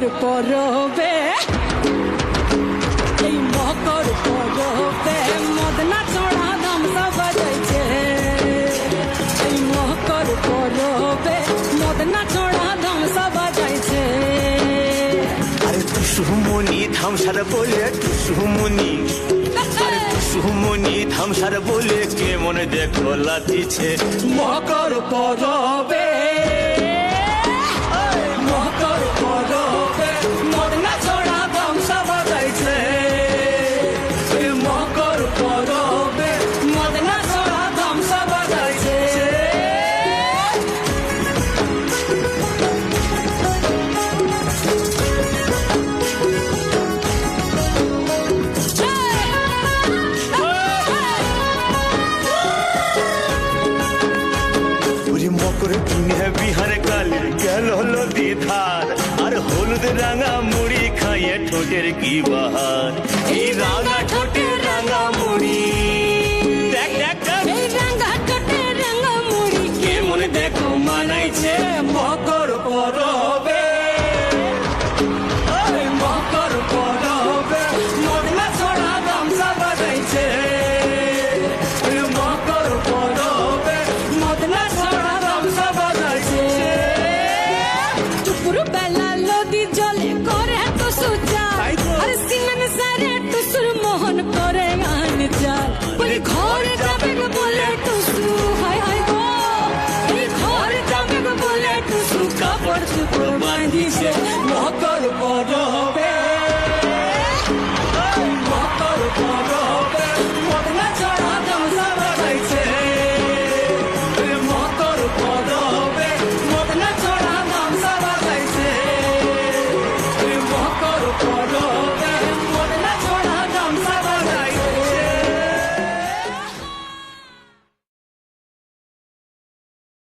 মকর পরবে। এই মকর পরবে। মদনা চড়া দাম সবাইছে এই মকর পরবে। মদনা চড়া দাম সবাইছে আরে তুষুমনি ধামসার বলে সুমনি সুমনি ধামসার বলে কে মনে দেখো লাতিছে মকর পরবে। की बहार राधा छोटे रंगा मुड़ी What to put my